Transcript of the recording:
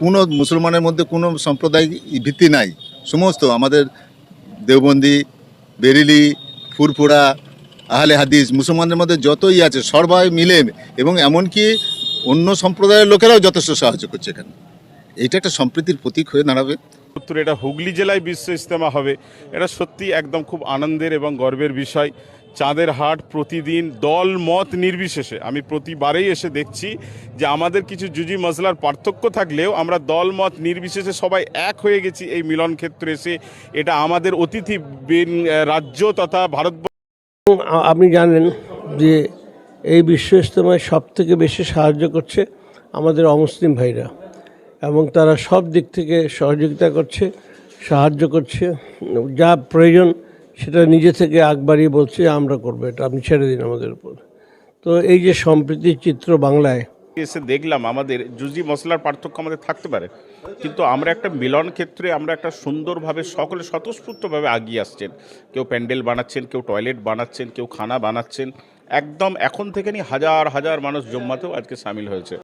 কোনো মুসলমানের মধ্যে কোনো সাম্প্রদায়িক ভিত্তি নাই। সমস্ত আমাদের দেওবন্দি, বেরিলি, ফুরফুরা, আহলে হাদিস, মুসলমানদের মধ্যে যতই আছে, সবাই মিলে এবং এমনকি অন্য সম্প্রদায়ের লোকেরাও যথেষ্ট সাহায্য করছে এখানে। এটা একটা সম্প্রীতির প্রতীক হয়ে দাঁড়াবে। উত্তর এটা হুগলি জেলায় বিশ্ব ইজতেমা হবে। এটা সত্যি একদম খুব আনন্দের এবং গর্বের বিষয়। চাঁদের হাট প্রতিদিন দল মত নির্বিশেষে। আমি প্রতিবারেই এসে দেখছি যে আমাদের কিছু জুজি মশলার পার্থক্য থাকলেও আমরা দল মত নির্বিশেষে সবাই এক হয়ে গেছি এই মিলন ক্ষেত্রে এসে। এটা আমাদের অতিথি রাজ্য তথা ভারত আপনি জানেন যে এই বিশ্ব ইজতেমায় সব থেকে বেশি সাহায্য করছে আমাদের অমুসলিম ভাইরা এবং তারা সব দিক থেকে সহযোগিতা করছে, সাহায্য করছে। যা প্রয়োজন সেটা নিজে থেকে আগ বাড়িয়ে বলছে, আমরা করব এটা, আপনি ছেড়ে দিন আমাদের উপর। তো এই যে সম্প্রীতির চিত্র বাংলায়। এসে দেখলাম আমাদের জুজি মশলার পার্থক্য আমাদের থাকতে পারে, কিন্তু আমরা একটা মিলন ক্ষেত্রে আমরা একটা সুন্দরভাবে, সকলে স্বতঃস্ফূর্তভাবে আগিয়ে আসছেন। কেউ প্যান্ডেল বানাচ্ছেন, কেউ টয়লেট বানাচ্ছেন, কেউ খানা বানাচ্ছেন, একদম এখন থেকে নিয়ে হাজার হাজার মানুষ জম্মাতেও আজকে সামিল হয়েছে।